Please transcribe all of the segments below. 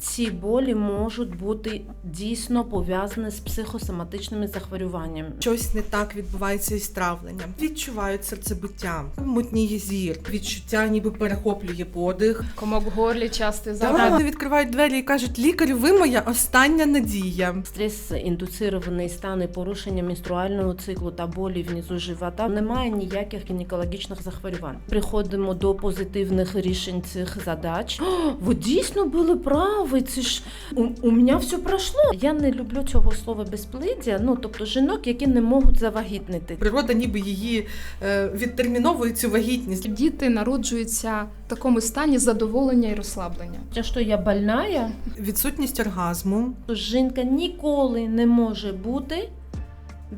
Ці болі можуть бути дійсно пов'язані з психосоматичними захворюваннями. Щось не так відбувається із травленням. Відчувають серцебиття, мутніє зір, відчуття, ніби перехоплює подих. Комок в горлі, частий Так, запах. вони відкривають двері і кажуть: лікарю, ви моя остання надія. Стрес індуцирований стани порушення менструального циклу та болі внизу живота. Немає ніяких гінекологічних захворювань. Приходимо до позитивних рішень цих задач. О, ви дійсно були праві. Це ж у, у мене все пройшло. Я не люблю цього слова безпліддя. Ну тобто жінок, які не можуть завагітнити. Природа ніби її е, відтерміновує цю вагітність. Діти народжуються в такому стані задоволення і розслаблення. Те, що я больная, Відсутність оргазму, жінка ніколи не може бути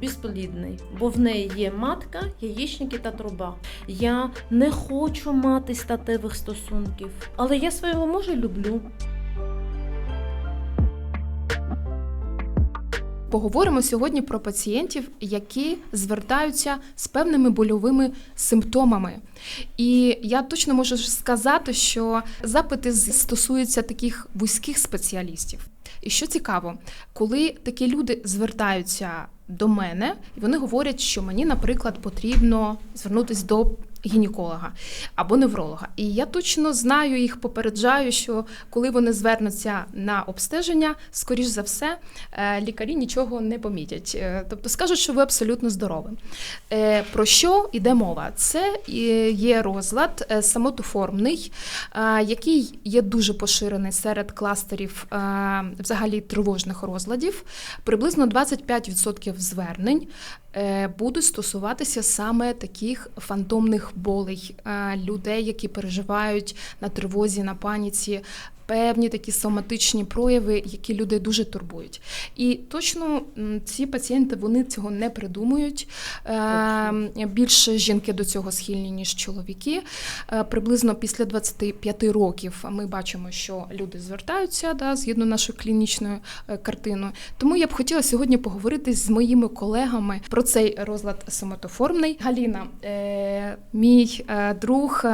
безплідною, бо в неї є матка, яєчники та труба. Я не хочу мати статевих стосунків, але я свого мужа люблю. Поговоримо сьогодні про пацієнтів, які звертаються з певними больовими симптомами. І я точно можу сказати, що запити стосуються таких вузьких спеціалістів. І що цікаво, коли такі люди звертаються до мене, і вони говорять, що мені, наприклад, потрібно звернутися до гінеколога або невролога. І я точно знаю їх, попереджаю, що коли вони звернуться на обстеження, скоріш за все, е, лікарі нічого не помітять. Е, Тобто скажуть, що ви абсолютно здорові. Е, Про що йде мова? Це є розлад самотоформний, який є дуже поширений серед кластерів взагалі тривожних розладів. Приблизно 25% звернень будуть стосуватися саме таких фантомних болей, е, людей, які переживають на тривозі, на паніці. Певні такі соматичні прояви, які людей дуже турбують, і точно ці пацієнти вони цього не придумують. Е, більше жінки до цього схильні ніж чоловіки. Е, приблизно після 25 років ми бачимо, що люди звертаються да, згідно нашою клінічною е, картиною. Тому я б хотіла сьогодні поговорити з моїми колегами про цей розлад соматоформний. Галіна, е, мій друг,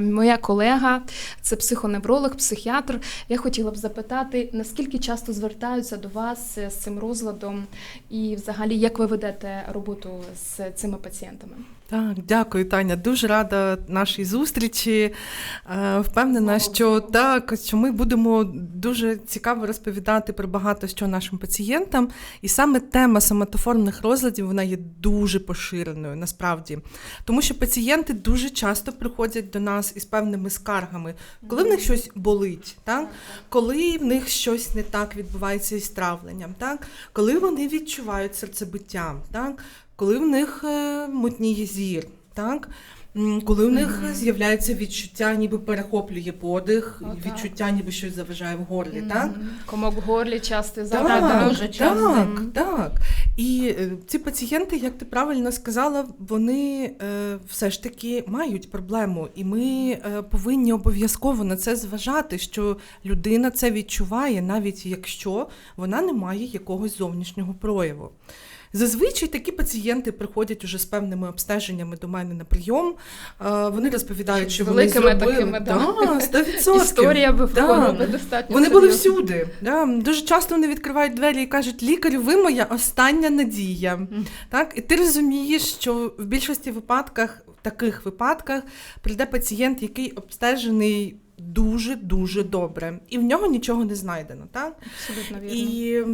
моя колега, це психоневролог, психіатр. Я хотіла б запитати, наскільки часто звертаються до вас е, з цим розладом, і взагалі як ви ведете роботу з цими пацієнтами? Так, дякую, Таня. Дуже рада нашій зустрічі. Е, Впевнена, що так, що ми будемо дуже цікаво розповідати про багато що нашим пацієнтам. І саме тема соматоформних розладів вона є дуже поширеною насправді. Тому що пацієнти дуже часто приходять до нас із певними скаргами, коли в них щось болить, так? коли в них щось не так відбувається із травленням, так? коли вони відчувають серцебиття, так? Коли в них е, мутніє зір, так? Коли в них Мгм. з'являється відчуття, ніби перехоплює подих, О, так. відчуття, ніби щось заважає в горлі, так? Комок в горлі, Так, запах. Правда, да? дуже часто. так, так. І е, ці пацієнти, як ти правильно сказала, вони е, все ж таки мають проблему, і ми повинні обов'язково на це зважати, що людина це відчуває, навіть якщо вона не має якогось зовнішнього прояву. Зазвичай такі пацієнти приходять уже з певними обстеженнями до мене на прийом. Е, Вони розповідають, що вони зробили такими, да. да, 100%. Історія Да. хвороби достатньо. Вони були всюди. Да. Дуже часто вони відкривають двері і кажуть, лікарю, ви моя остання надія. Так? І ти розумієш, що в більшості випадках, в таких випадках, прийде пацієнт, який обстежений дуже-дуже добре, і в нього нічого не знайдено. Так? Абсолютно вірно. І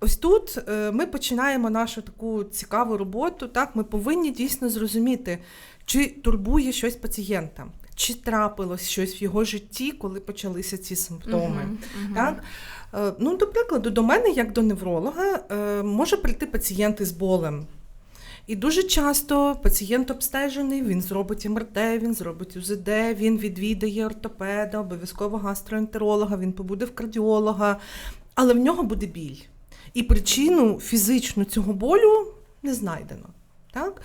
ось тут е, ми починаємо нашу таку цікаву роботу. Так, ми повинні дійсно зрозуміти, чи турбує щось пацієнта, чи трапилось щось в його житті, коли почалися ці симптоми. Мгм, мгм. Так? Е, Ну, до прикладу, до мене, як до невролога, е, може прийти пацієнт із болем. І дуже часто пацієнт обстежений, він зробить МРТ, він зробить УЗД, він відвідає ортопеда, обов'язково гастроентеролога, він побуде в кардіолога, але в нього буде біль. І причину фізичну цього болю не знайдено. Так?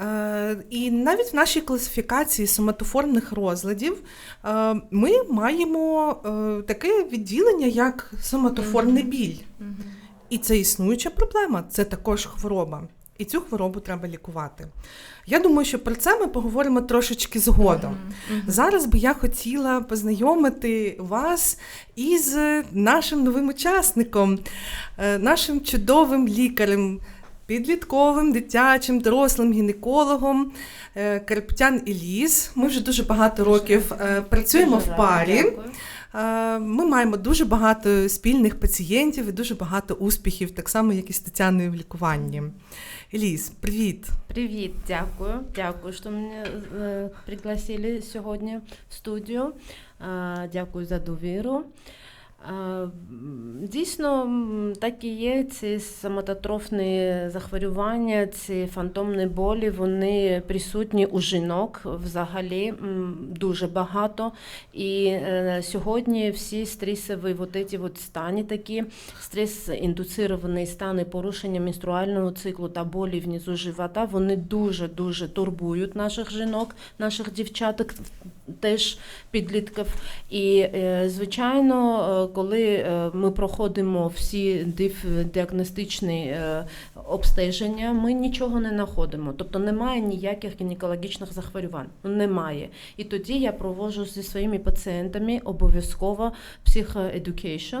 Е, і навіть в нашій класифікації соматоформних розладів е, ми маємо е, таке відділення, як соматоформний біль. І це існуюча проблема, це також хвороба. І цю хворобу треба лікувати. Я думаю, що про це ми поговоримо трошечки згодом. Зараз би я хотіла познайомити вас із нашим новим учасником, е, нашим чудовим лікарем, підлітковим, дитячим, дорослим гінекологом е, Карпетян Іліз. Ми вже дуже багато років е, працюємо Дуже в парі. Е, Ми маємо дуже багато спільних пацієнтів і дуже багато успіхів, так само, як і з Тетяною в лікуванні. Еліс, привіт! Привіт, дякую. Дякую, що мене е, пригласили сьогодні в студію. Е, Дякую за довіру. Дійсно, так і є. Ці самототрофні захворювання, ці фантомні болі, вони присутні у жінок взагалі дуже багато. І е, сьогодні всі стресові вот эти вот стані такі, стрес-індуцировані стани порушення менструального циклу та болі внизу живота, вони дуже-дуже турбують наших жінок, наших дівчаток, теж підлітків. І, е, звичайно, е, коли е, ми проходимо всі діагностичні е, обстеження, ми нічого не знаходимо. Тобто немає ніяких гінекологічних захворювань. Немає. І тоді я проводжу зі своїми пацієнтами обов'язково психоедукейшн.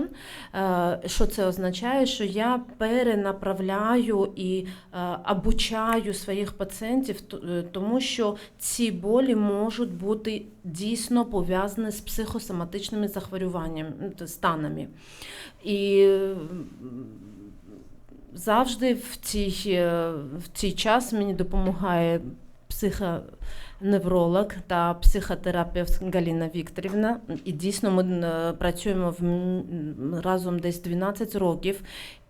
Е, Що це означає? Що я перенаправляю і обучаю своїх пацієнтів, тому що ці болі можуть бути дійсно пов'язані з психосоматичними захворюваннями, станами. І завжди в цій, е, в цей час мені допомагає психоневролог та психотерапевт Галіна Вікторівна. І дійсно ми е, працюємо в, разом десь 12 років.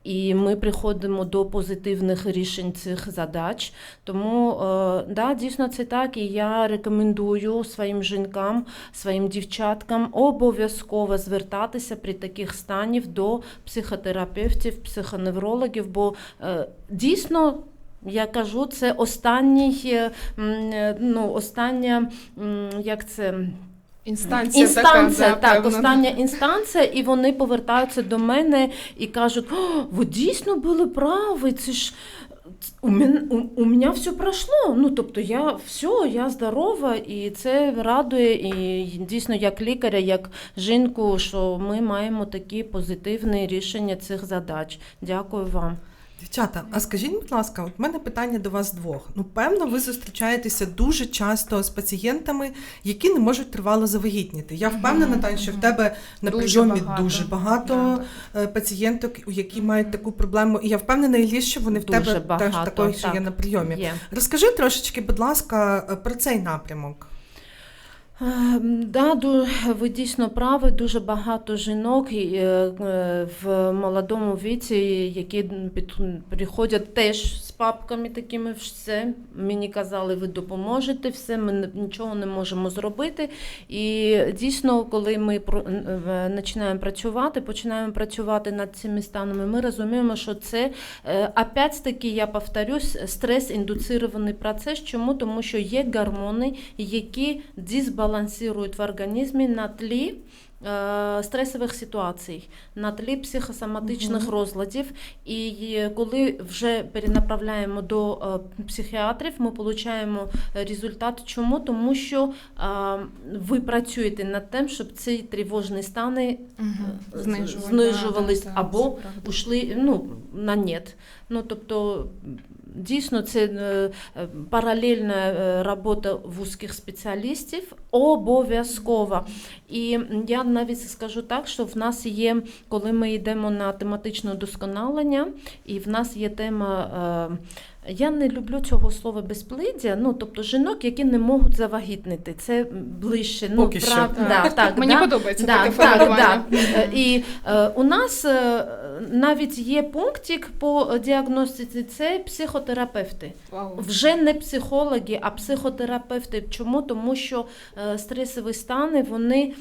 І ми приходимо до позитивних рішень цих задач. Тому е, да, дійсно це так. І я рекомендую своїм жінкам, своїм дівчаткам обов'язково звертатися при таких станів до психотерапевтів, психоневрологів, бо е, дійсно. Я кажу, це останній, е, ну, остання, як це, Інстанція, інстанція, така, так, певна. остання інстанція, і вони повертаються до мене і кажуть: О, ви дійсно були праві, це ж. У мене, у, у мене все пройшло. Ну, тобто я все, я здорова, і це радує. І дійсно, як лікаря, як жінку, що ми маємо такі позитивні рішення цих задач. Дякую вам. Дівчата, а скажіть, будь ласка, от в мене питання до вас двох. Ну, певно, ви зустрічаєтеся дуже часто з пацієнтами, які не можуть тривало завагітніти. Я впевнена, Тань, що в тебе на Дуже прийомі багато. дуже багато е, пацієнток, які мають таку проблему. І я впевнена, Еліс, що вони в Дуже тебе теж багато, такої, що так. є на прийомі. Є. Розкажи трошечки, будь ласка, е, про цей напрямок. Е, Да, ви дійсно праві. Дуже багато жінок е, е, в молодому віці, які приходять теж папками такими, все. Мені казали, ви допоможете, все, ми нічого не можемо зробити. І дійсно, коли ми починаємо працювати, починаємо працювати над цими станами, ми розуміємо, що це е, опять-таки, я повторюсь, стрес-індуцирований процес. Чому? Тому що є гормони, які дисбалансують в організмі на тлі. Е, Стресових ситуацій на тлі психосоматичних розладів, і коли вже перенаправляємо до е, психіатрів, ми отримуємо результат. Чому? Тому що е, ви працюєте над тим, щоб ці тривожні стани е, знижувались да, да, або ушли ну, на нет. Ну, тобто, дійсно, це е, е, паралельна е, робота вузьких спеціалістів обов'язкова. І я навіть скажу так, що в нас є, коли ми йдемо на тематичне удосконалення, і в нас є тема. Я не люблю цього слова безпліддя, ну тобто жінок, які не можуть завагітнити. Це ближче. Ну, Поки прав- Так. Да, так, Мені да. подобається Да, таке так, формулювання. да. Е, І е, у нас е, навіть є пунктик по діагностиці, це психотерапевти. Вау. Вже не психологи, а психотерапевти. Чому? Тому що е, стресові стани вони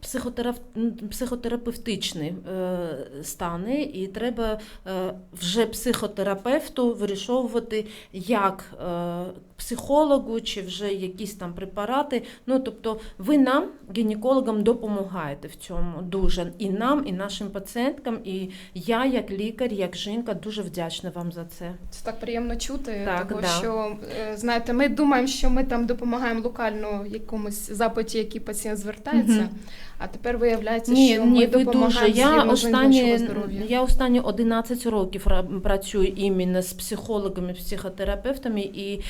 психотерап... психотерапевтичні е, стани, і треба е, вже психотерапевту вирішовувати, як психологу чи вже якісь там препарати. Ну тобто, ви нам, гінекологам, допомагаєте в цьому дуже і нам, і нашим пацієнткам. І я, як лікар, як жінка, дуже вдячна вам за це. Це так приємно чути, Так, тому да. що е, знаєте, ми думаємо, що ми там допомагаємо локально якомусь запиті, який пацієнт звертається. Мгм. А тепер виявляється, Ні, що ні, ми ви дуже. Я з останні, я останні 11 років працюю іменно з психологами, психотерапевтами, і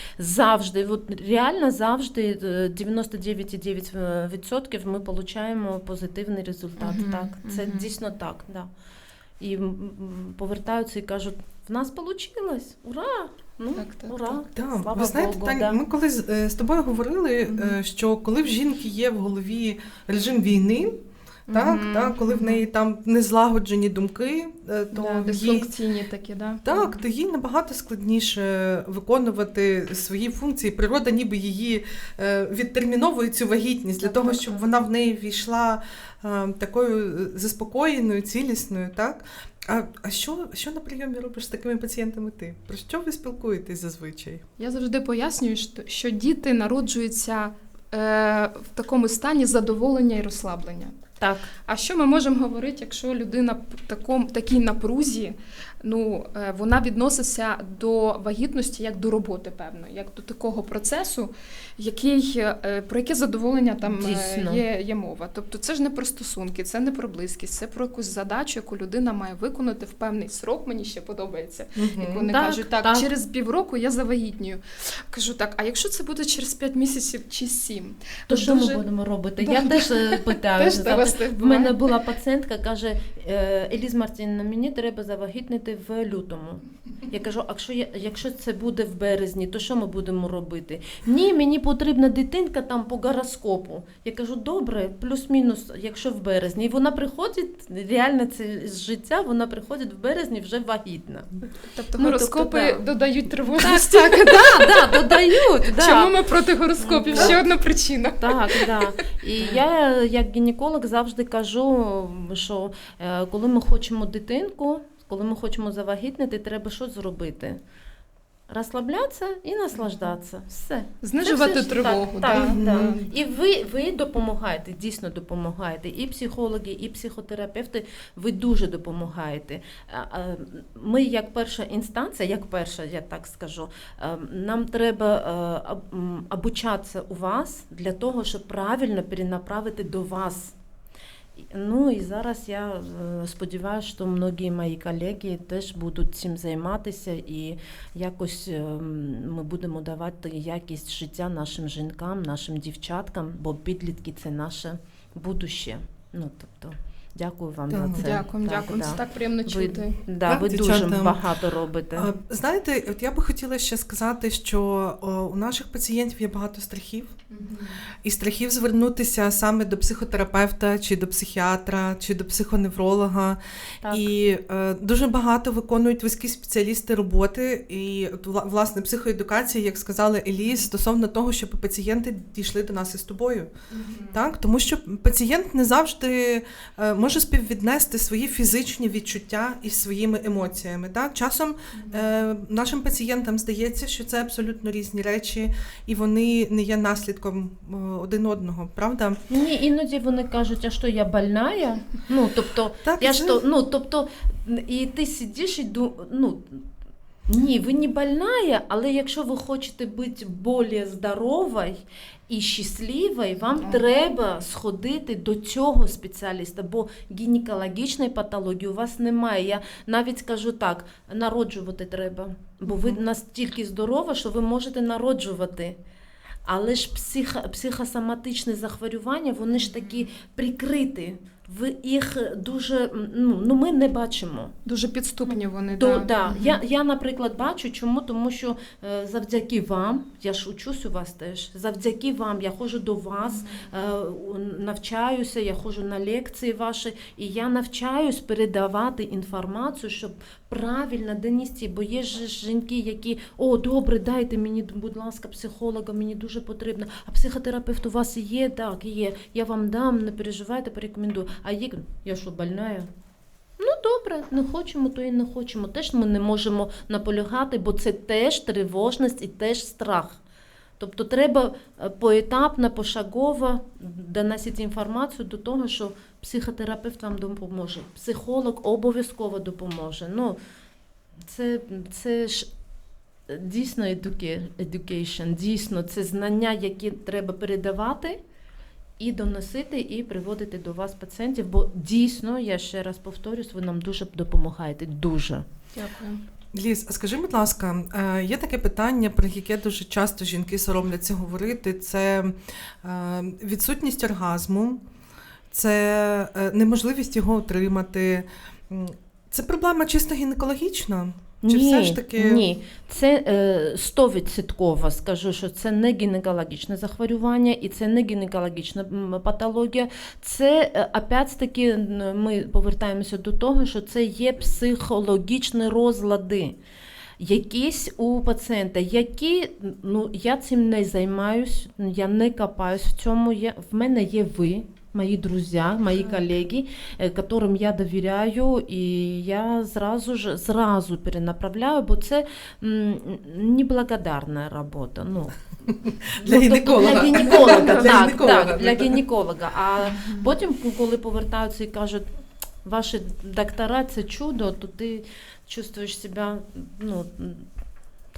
завжди, от реально завжди е, 99,9% ми отримуємо позитивний результат. Мгм, Так, це мгм. дійсно так. Да. І повертаються і кажуть, в нас вийшло, ура! Ну, Так, так, ура! Так, Слава ви знаєте, Богу, Таня, да. ми коли з, е, тобою говорили, е, що коли в жінки є в голові режим війни, так, Мгм, так, коли в неї там незлагоджені думки, е, то да, їй, дисфункційні такі, да? так, то їй набагато складніше виконувати свої функції. Природа ніби її е, відтерміновує цю вагітність для Так, того, щоб так. вона в неї війшла е, такою заспокоєною, цілісною, так? А, а що, що на прийомі робиш з такими пацієнтами ти? Про що ви спілкуєтесь зазвичай? Я завжди пояснюю, що- що діти народжуються е, в такому стані задоволення і розслаблення. Так. А що ми можемо говорити, якщо людина в такій напрузі, ну е, вона відноситься до вагітності як до роботи, певно, як до такого процесу, який е, про яке задоволення там е, Дійсно. є, є мова. Тобто це ж не про стосунки, це не про близькість, це про якусь задачу, яку людина має виконати в певний срок. Мені ще подобається. Як вони Так, кажуть, так, так. через півроку я завагітнюю. Кажу так, а якщо це буде через 5 місяців чи 7? То що ми будемо робити? Я теж питаю. В мене була пацієнтка, каже: «Е, Еліз Мартінівна, мені треба завагітнити в лютому. Я кажу, а якщо, я, якщо це буде в березні, то що ми будемо робити? Ні, мені потрібна дитинка там по гороскопу. Я кажу, добре, плюс-мінус, якщо в березні. І вона приходить, реально це з життя, вона приходить в березні вже вагітна. Тобто Ну, гороскопи тобто, да. додають тривожності. Так, да, да, додають. Да. Чому ми проти гороскопів? Да. Ще одна причина. Так, да. І я як гінеколог завжди кажу, що е, коли ми хочемо дитинку, коли ми хочемо завагітнити, треба що зробити? Розслаблятися і наслаждатися. Все. Знижувати все тривогу. Так, так, так. Мгм. І ви, ви допомагаєте, дійсно допомагаєте. І психологи, і психотерапевти, ви дуже допомагаєте. Ми, як перша інстанція, як перша, я так скажу, е, нам треба е, обучатися у вас для того, щоб правильно перенаправити до вас. Ну і зараз я е, сподіваюся, що многі мої колеги теж будуть цим займатися, і якось е, ми будемо давати якість життя нашим жінкам, нашим дівчаткам, бо підлітки це наше будуще. Ну тобто, дякую вам Так, за це. Дякуємо, Так, дякуємо. да. Це так приємно Ви, чути. да, Так, ви дівчата, дуже багато робите. А, Знаєте, от я би хотіла ще сказати, що о, у наших пацієнтів є багато страхів, і страхів звернутися саме до психотерапевта, чи до психіатра, чи до психоневролога. Так. І е, дуже багато виконують вузькі спеціалісти роботи. І от, власне психоедукації, як сказала Еліс, стосовно того, щоб пацієнти дійшли до нас із тобою. Так, тому що пацієнт не завжди е, може співвіднести свої фізичні відчуття із своїми емоціями. Так? Часом е, нашим пацієнтам здається, що це абсолютно різні речі, і вони не є наслідком е, один одного, правда? Ні, іноді вони кажуть, а що я больная? Ну, тобто, Так, я ж то ну, тобто, і ти сидиш і ну, ні, ви не больная, але якщо ви хочете бути більш здоровою і щасливою, вам Так. треба сходити до цього спеціаліста, бо гінекологічної патології у вас немає. Я навіть скажу так, народжувати треба, бо ви настільки здорова, що ви можете народжувати. Але ж психо, психосоматичні захворювання, вони ж такі прикриті. Ви їх дуже ну, ну ми не бачимо. Дуже підступні вони. То, да. да. Мгм. Я, я, наприклад, бачу, чому? Тому що е, завдяки вам, я ж учусь у вас теж, завдяки вам я ходжу до вас, е, навчаюся, я ходжу на лекції ваші, і я навчаюсь передавати інформацію, щоб правильно донести. Бо є ж жінки, які о, добре, дайте мені, будь ласка, психолога, мені дуже потрібно. А психотерапевт у вас є, так, є. Я вам дам, не переживайте, порекомендую. А є, я що, больная? Ну добре, не хочемо, то і не хочемо. Теж ми не можемо наполягати, бо це теж тривожність і теж страх. Тобто треба е, поетапно, пошагово доносити інформацію до того, що психотерапевт вам допоможе, психолог обов'язково допоможе. Ну, це, це ж дійсно educa- education, дійсно це знання, які треба передавати і доносити, і приводити до вас пацієнтів. Бо дійсно, я ще раз повторюсь, ви нам дуже допомагаєте. Дуже. Дякую. Ліс, а скажи, будь ласка, е, є таке питання, про яке дуже часто жінки соромляться говорити: це е, відсутність оргазму, це е, неможливість його отримати. Це проблема чисто гінекологічна? Чи ні, все ж таки- ні, це е, скажу, що це не гінекологічне захворювання і це не гінекологічна патологія. Це е, опять-таки ми повертаємося до того, що це є психологічні розлади. Якісь у пацієнта, які ну я цим не займаюсь, я не копаюсь в цьому. Я, в мене є ви, мої друзі, мої колеги, е, которым я довіряю, і я зразу ж зразу перенаправляю, бо це неблагодарна робота. Ну, Для ну, гінеколога. Тобто для гінеколога, Для так, гінеколога, так, для гінеколога. А потім, коли повертаються і кажуть, ваші доктора це чудо, то ти чувствуєш себе ну,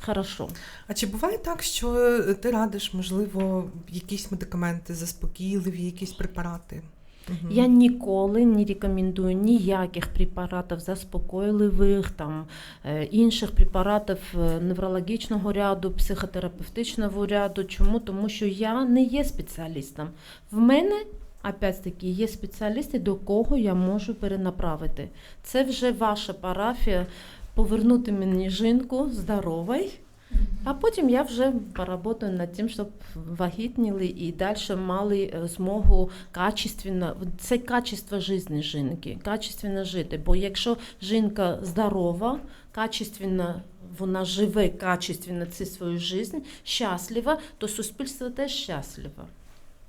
хорошо. А чи буває так, що ти радиш, можливо, якісь медикаменти заспокійливі, якісь препарати? Мгм. Я ніколи не рекомендую ніяких препаратів заспокійливих, там, е, інших препаратів е, неврологічного ряду, психотерапевтичного ряду. Чому? Тому що я не є спеціалістом. В мене, опять-таки, є спеціалісти, до кого я можу перенаправити. Це вже ваша парафія повернути мені жінку здоровою. А потім я вже поработаю над тим, щоб вагітніли і далі мали е, змогу качественно, це качество життя жінки, качественно жити. Бо якщо жінка здорова, качественно вона живе качественно цю свою життя, щаслива, то суспільство теж щасливе.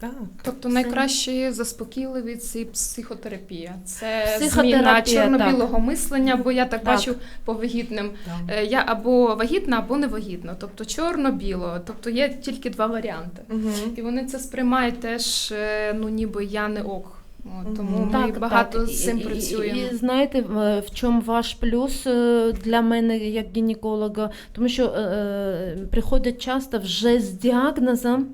Так. Тобто Це- найкращі заспокійливі це психотерапія. Це Психотерапія, зміна чорно-білого мислення, бо я так, Так. бачу по вагітним. так. Е, Я або вагітна, або не вагітна. Тобто чорно-біло. Тобто є тільки два варіанти. Мгм. І вони це сприймають теж, е, ну ніби я не ок. От, тому Мгм. ми багато з цим І- і- І, знаєте, в чому ваш плюс е, для мене як гінеколога? Тому що е, приходять часто вже з діагнозом.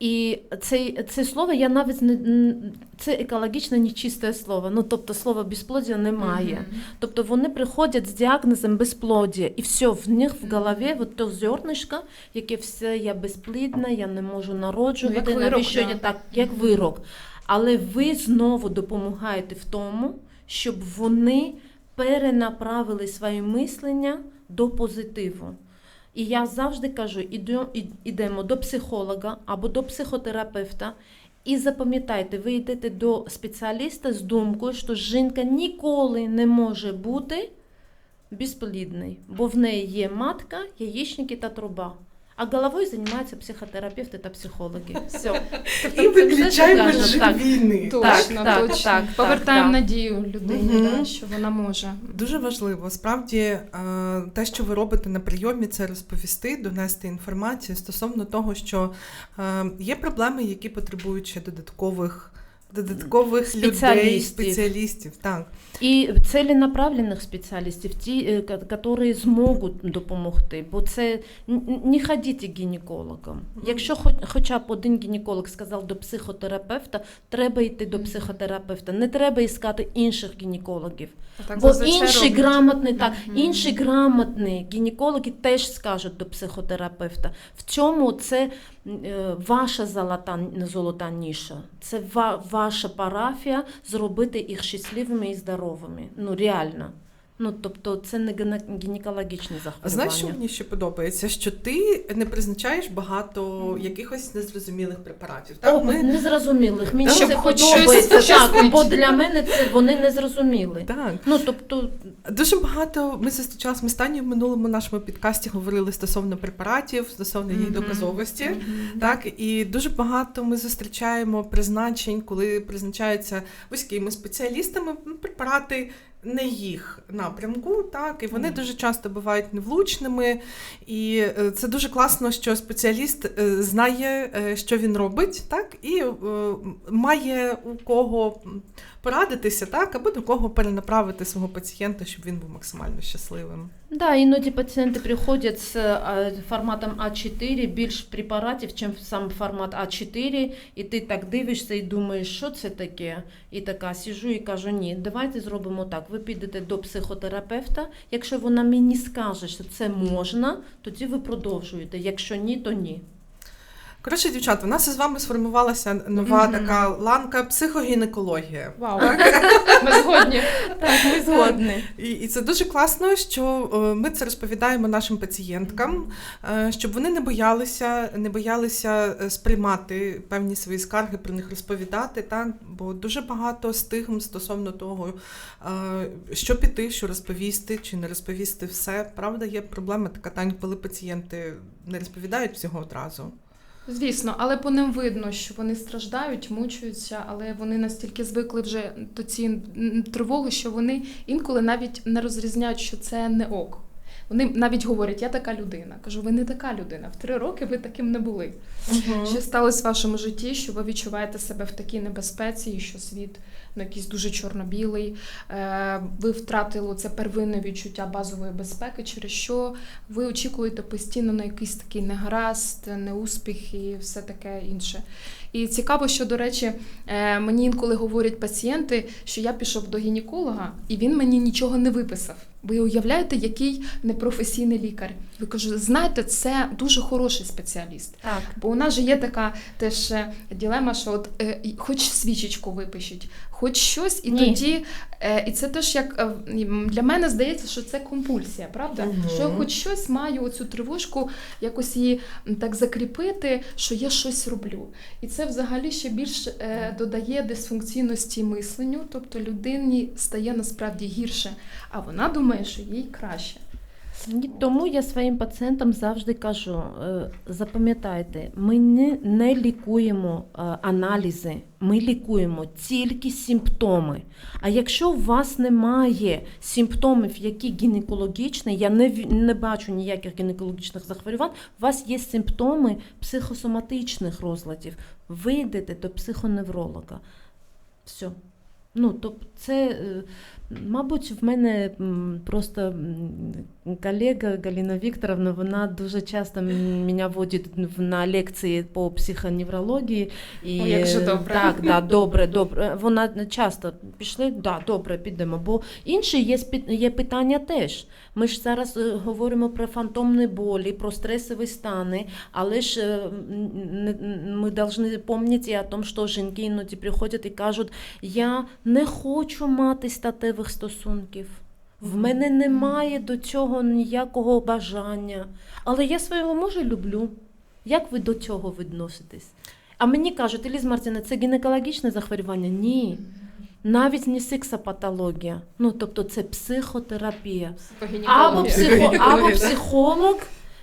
І це, це слово я навіть не це екологічно нечисте слово. Ну тобто слова безплодя немає. Мгм. Тобто вони приходять з діагнозом безплодя, і все, в них в голові от то зернишко, яке все я безплідна, я не можу народжувати, Ну, як вирок, навіщо да. я так, як вирок. Але ви знову допомагаєте в тому, щоб вони перенаправили своє мислення до позитиву. І я завжди кажу: ідемо до психолога або до психотерапевта. І запам'ятайте, ви йдете до спеціаліста з думкою, що жінка ніколи не може бути безплідною, бо в неї є матка, яєчники та труба. А головою займаються психотерапевти та психологи. Все. Тобто І виключаємо режим війни. Точно, так, точно. так, Повертаємо так, надію людині, да, що вона може. Дуже важливо. Справді, е, те, що ви робите на прийомі, це розповісти, донести інформацію стосовно того, що е, є проблеми, які потребують ще додаткових. Додаткових людей, Спеціалістів. спеціалістів, так. І ціленаправлених спеціалістів, ті, е, які зможуть допомогти. Бо це не ходіть к гінекологам. Якщо хоча б один гінеколог сказав до психотерапевта, треба йти до психотерапевта. Не треба іскати інших гінекологів. Так Бо інші грамотні, так, інші грамотні гінекологи теж скажуть до психотерапевта. В цьому це е, ваша золота, золота ніша. Це ва, ваша парафія зробити їх щасливими і здоровими. Ну реально. Ну тобто це не гіне- гінекологічне А захворювання. знаєш, що мені ще подобається? Що ти не призначаєш багато якихось незрозумілих препаратів. Так, О, незрозумілих. Мені Щоб це хоч подобається. щось Так, пояснити. бо для мене це вони не зрозуміли. так. Ну тобто, Дуже багато ми зустрічалися ми останні в минулому нашому підкасті говорили стосовно препаратів, стосовно їх Мгм. доказовості. Мгм. Так, і дуже багато ми зустрічаємо призначень, коли призначаються вузькими спеціалістами препарати не їх напрямку, так і вони mm. дуже часто бувають невлучними. І е, це дуже класно, що спеціаліст е, знає, е, що він робить, так, і має у кого порадитися, так, або до кого перенаправити свого пацієнта, щоб він був максимально щасливим. Да, іноді пацієнти приходять з форматом А4 більш препаратів, ніж сам формат А4, і ти так дивишся і думаєш, що це таке. І така сіжу і кажу, ні, давайте зробимо так. Ви підете до психотерапевта. Якщо вона мені скаже, що це можна, тоді ви продовжуєте. Якщо ні, то ні. Коротше, дівчата, у нас із вами сформувалася нова така ланка психогінекологія. Вау, ми згодні. Так, ми згодні. І, і це дуже класно, що е, ми це розповідаємо нашим пацієнткам, е, щоб вони не боялися, не боялися е, сприймати певні свої скарги, про них розповідати. Так? Бо дуже багато стигм стосовно того, що піти, що розповісти, чи не розповісти все. Правда, є проблема така Тань, коли пацієнти не розповідають всього одразу. Звісно, але по ним видно, що вони страждають, мучуються, але вони настільки звикли вже до цієї тривоги, що вони інколи навіть не розрізняють, що це не ок. Вони навіть говорять, я така людина. Кажу, ви не така людина. В три роки ви таким не були. Що сталося в вашому житті, що ви відчуваєте себе в такій небезпеці, і що світ ну, якийсь дуже чорно-білий. Е, ви втратили це первинне відчуття базової безпеки, через що ви очікуєте постійно на якийсь такий негаразд, неуспіх і все таке інше. І цікаво, що, до речі, е, мені інколи говорять пацієнти, що я пішов до гінеколога, і він мені нічого не виписав. Ви уявляєте, який непрофесійний лікар? Ви кажу, знаєте, це дуже хороший спеціаліст. Так. Бо у нас же є така теж е, ділема, що от е, хоч свічечку випишіть, хоч щось, і Ні. тоді. Е, і це теж як е, для мене здається, що це компульсія, правда? Мгм. Що я хоч щось маю оцю тривожку, якось її так закріпити, що я щось роблю. І це взагалі ще більш е, додає дисфункційності мисленню, тобто людині стає насправді гірше, а вона думає, що їй краще. Тому я своїм пацієнтам завжди кажу: е, запам'ятайте, ми не, не лікуємо е, аналізи, ми лікуємо тільки симптоми. А якщо у вас немає симптомів, які гінекологічні, я не, не бачу ніяких гінекологічних захворювань, у вас є симптоми психосоматичних розладів. Ви йдете до психоневролога. Все. Ну, тобто це, е, мабуть, в мене просто колега Галина Вікторовна, вона дуже часто мене водить на лекції по психоневрології. І, О, як же добре. Так, да, добре, добре. Вона часто пішли, да, добре, підемо. Бо інші є, є питання теж. Ми ж зараз е, говоримо про фантомні болі, про стресові стани, але ж е, ми повинні пам'ятати о том, що жінки іноді приходять і кажуть, я не хочу мати статевих стосунків. В мене немає до цього ніякого бажання. Але я свого мужа люблю. Як ви до цього відноситесь? А мені кажуть, Еліз Мартіна, це гінекологічне захворювання? Ні. Навіть не сексопатологія. Ну, тобто це психотерапія. Або, психо, або психолог.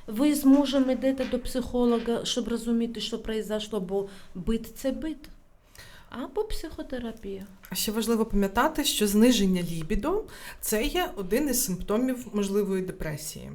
Ви з мужем йдете до психолога, щоб розуміти, що произошло, бо бит це бит. Або психотерапія. А ще важливо пам'ятати, що зниження лібідо це є один із симптомів можливої депресії.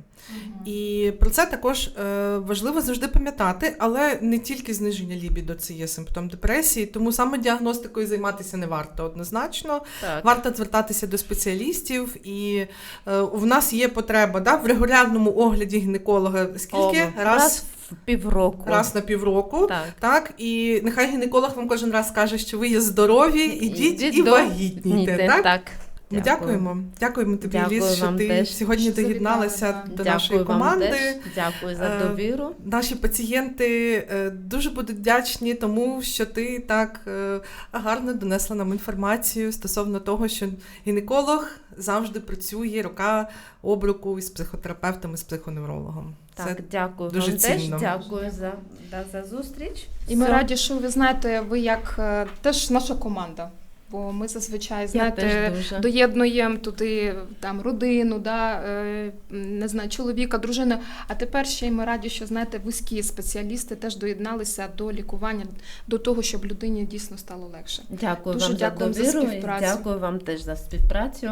І про це також е, важливо завжди пам'ятати, але не тільки зниження лібідо це є симптом депресії, тому саме діагностикою займатися не варто однозначно. Так. Варто звертатися до спеціалістів, і е, в нас є потреба да, в регулярному огляді гінеколога скільки О, раз, в півроку. раз на півроку. Так. Так, і нехай гінеколог вам кожен раз каже, що ви є здорові, ідіть і до- вагітніте. Ніте, Так? так. Ми дякуємо. Дякуємо тобі, Дякую Ліз, що ти теж. сьогодні Що доєдналася до Дякую нашої команди. теж. Дякую за Е, довіру. Наші пацієнти е, дуже будуть вдячні тому, що ти так е, гарно донесла нам інформацію стосовно того, що гінеколог завжди працює рука об руку із психотерапевтом і з психоневрологом. Так, дякую дуже вам теж. Дякую за, да, за зустріч. І ми Все. раді, що ви знаєте, ви як е, теж наша команда. Бо ми зазвичай знаєте, теж дуже. доєднуємо туди там родину, да, е, не знаю, чоловіка, дружину. А тепер ще й ми раді, що знаєте, вузькі спеціалісти теж доєдналися до лікування, до того, щоб людині дійсно стало легше. Дякую Дуже вам дякуємо за за довіру. і співпрацю. Дякую вам теж за співпрацю.